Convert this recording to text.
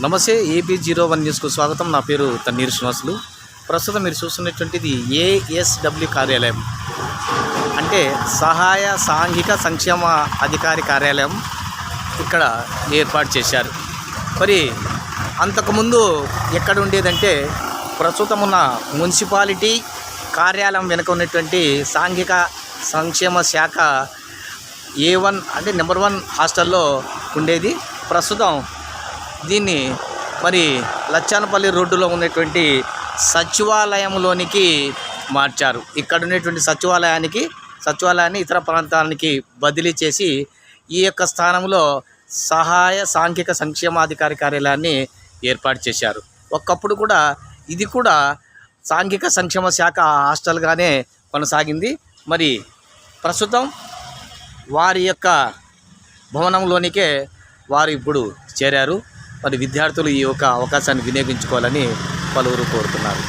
నమస్తే AP zero one న్యూస్కు స్వాగతం. నా పేరు తన్నీర్ శ్రీనివాసులు. ప్రస్తుతం మీరు చూస్తున్నటువంటిది ఏఎస్డబ్ల్యూ కార్యాలయం. అంటే సహాయ సాంఘిక సంక్షేమ అధికారి కార్యాలయం ఇక్కడ ఏర్పాటు చేశారు. మరి అంతకుముందు ఎక్కడ ఉండేదంటే ప్రస్తుతం ఉన్న మున్సిపాలిటీ కార్యాలయం వెనుక ఉన్నటువంటి సాంఘిక సంక్షేమ శాఖ ఏ వన్ అంటే నెంబర్ వన్ హాస్టల్లో ఉండేది. ప్రస్తుతం దీన్ని మరి లచ్చానపల్లి రోడ్డులో ఉన్నటువంటి సచివాలయంలోనికి మార్చారు. ఇక్కడ ఉన్నటువంటి సచివాలయానికి సచివాలయాన్ని ఇతర ప్రాంతానికి బదిలీ చేసి ఈ యొక్క స్థానంలో సహాయ సాంఘిక సంక్షేమాధికారి కార్యాలయాన్ని ఏర్పాటు చేశారు. ఒకప్పుడు కూడా ఇది కూడా సాంఘిక సంక్షేమ శాఖ హాస్టల్గానే కొనసాగింది. మరి ప్రస్తుతం వారి యొక్క భవనంలోనికే వారు ఇప్పుడు చేరారు. మరి విద్యార్థులు ఈ యొక్క అవకాశాన్ని వినియోగించుకోవాలని పలువురు కోరుతున్నారు.